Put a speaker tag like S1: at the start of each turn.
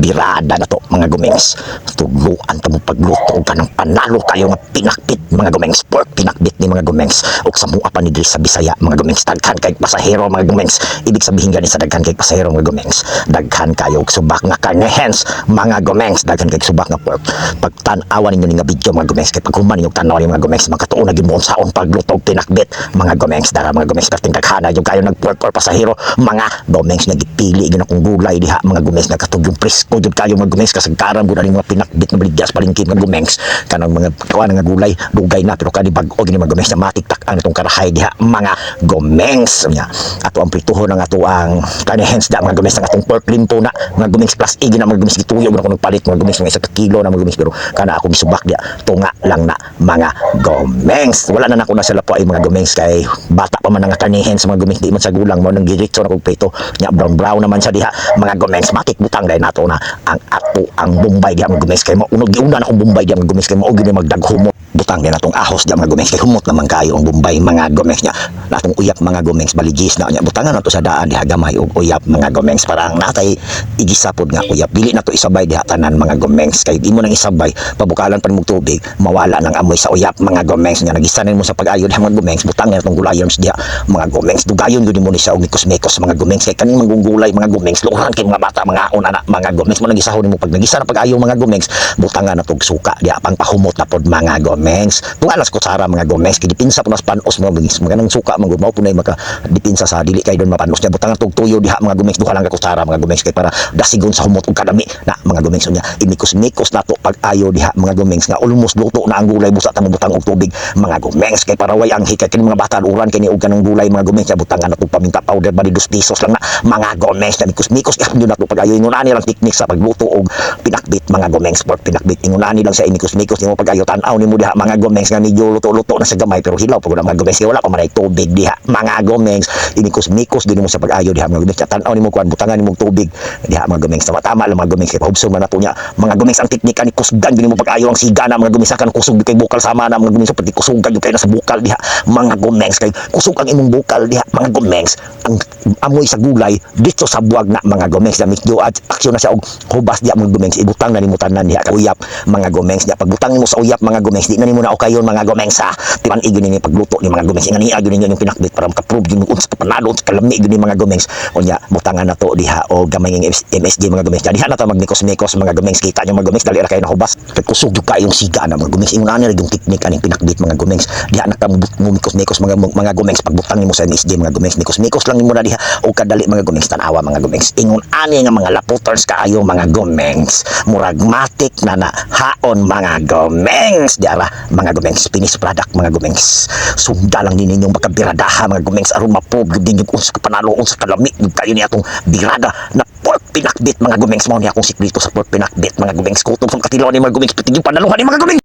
S1: birada na to mga gumengs. Tugluan ta mo pagluto og kanang panalo kayo nga pinakbit mga gumengs. Pork pinakbit ni mga gumengs. Ug sa mua pa ni sa Bisaya mga gumengs. Daghan kay pasahero mga gumengs. Ibig sabihin gani sa daghan kay pasahero mga gumengs. Daghan kayo subak nga karne hence mga gumengs. Daghan kay subak nga pork. Pag tan-awan ninyo ni nga video mga gumengs kay pag human ninyo tanaw ni mga gumengs makatuon na gyud mo unsaon pagluto og pinakbit mga gumengs. Dara mga gumengs perting daghana yung kayo nag pork or pasahero mga gumengs nagipili gyud akong gulay diha mga gumengs nagkatug yung presko jud kayo mga gumengs kasagaran mo na ning mga pinakbit na baligya sa palengke mga gumengs kanang mga kawan nga gulay dugay na pero kani bag-o gini mga na matiktak ang itong karahay diha mga gumengs nya ato ang prituhon ng ato ang kani hence da mga gumengs ang atong pork limpo na mga gumengs plus igi na mga gumengs gituyog na ko nagpalit mga gumengs nga isa kilo na mga gumengs pero kana ako misubak diha tunga lang na mga gumengs wala na nako na sila po ay mga gumengs kay bata pa man nga kani hence mga gumengs di man sa gulang mo nang giritso na kog prito nya brown brown naman siya diha mga gumengs matik butang dahil nato na ang ato ang Bombay diha mga gumengs kay maunog giuna na akong Bombay diha mga gumengs kay mao gini magdaghumot butang din atong ahos diha mga gumengs kay humot naman kayo ang Bombay mga gumengs nya natong uyap mga gumengs baligis na nya butangan nato sa daan diha gamay og uyap mga gumengs para ang natay igisapod nga uyap. Dili nato isabay diha tanan mga gumengs kay di mo nang isabay. Pabukalan pa nimog tubig mawala nang amoy sa uyap mga gumengs nya nagisanin mo sa pag-ayo diha mga gumengs butang natong gulayons diha mga gumengs dugayon gyud mo ni sa og mikos-mikos mga gumengs kay kaning manggugulay mga gumengs luhan kay mga bata mga una na mga gumengs mo nagisahon nimo pag nagisa na pag-ayo mga gumengs butangan na tog suka diha pang pahumot na pod mga gumengs tunga las kutsara mga gumengs kay dipinsa po nas panos mga gumengs mga nang suka mga gumaw punay maka dipinsa sa dili kay don mapanos niya butangan tog tuyo diha mga gumengs duha lang ka kutsara mga gumengs kay para dasigon sa humot ug kadami na mga gumengs nya imikos-mikos nato pag-ayo diha mga gumengs nga almost luto na ang gulay busa ta mo butang og tubig mga gumengs kay para way ang hikay kini mga bata uran kini og kanang gulay mga gumengs nga butangan nato paminta powder bali dos pesos lang na mga gumengs na mikos-mikos yun nato pag-ayo ingon ani lang teknik sa pagluto og pinakbit mga gumengs pork pinakbit ingon ani lang sa imikos-mikos nimo pag-ayo tan-aw nimo diha mga gumengs nga medyo luto-luto na sa gamay pero hilaw pag mga gumengs kay wala pa man ay tubig diha mga gumengs imikos-mikos din mo sa pag-ayo diha mga gumengs tan-aw nimo kuan butangan nimo tubig diha mga gumengs tama tama lang mga gumengs kay pahubson man nato nya mga gumengs ang teknika ni kusgan din mo pag-ayo ang siga na mga gumengs kan kusog kay bukal sama na mga gumengs pati kusog kayo kay nasa bukal diha mga gumengs kay kusog ang imong bukal diha mga gumengs ang amoy sa gulay dito sa buwag na mga gumengs na medyo at aksyon na siya og hubas diha mga gumengs ibutang na nimo tanan diha ka uyap. Mga gumengs diha pagbutang nimo sa uyap mga gumengs di na nimo na okayon mga gumengs ha timan igin ni pagluto ni mga gumengs ingani agin ninyo yung pinakbit para makaprove gyud unsa ka panalo unsa kalami gyud ni mga gumengs unya butangan na to diha o gamay ng MSG mga gumengs diha na to magmikos-mikos mga gumengs kita nyo mga gumengs dali ra kayo nahubas kay kusog gyud kayong siga na mga gumengs ingon ani yung teknik aning pinakbit mga gumengs diha na ka mumikos-mikos mga mga gumengs pagbutang nimo sa MSG mga gumengs mikos-mikos lang nimo na diha. O kadali mga gumengs tanawa mga gumengs ingon ani nga mga laputers kaayo mga gumengs muragmatic na na haon mga gumengs diara mga gumengs finish product mga gumengs sunda lang din ninyong makabiradaha mga gumengs aron mapob din yung unsa ka panalo unsa kalami kayo ni atong birada na pork pinakbit mga gumengs mao ni akong sikreto sa pork pinakbit mga gumengs kutob sa katilaw ni mga gumengs pati yung panaluhan ni mga gumengs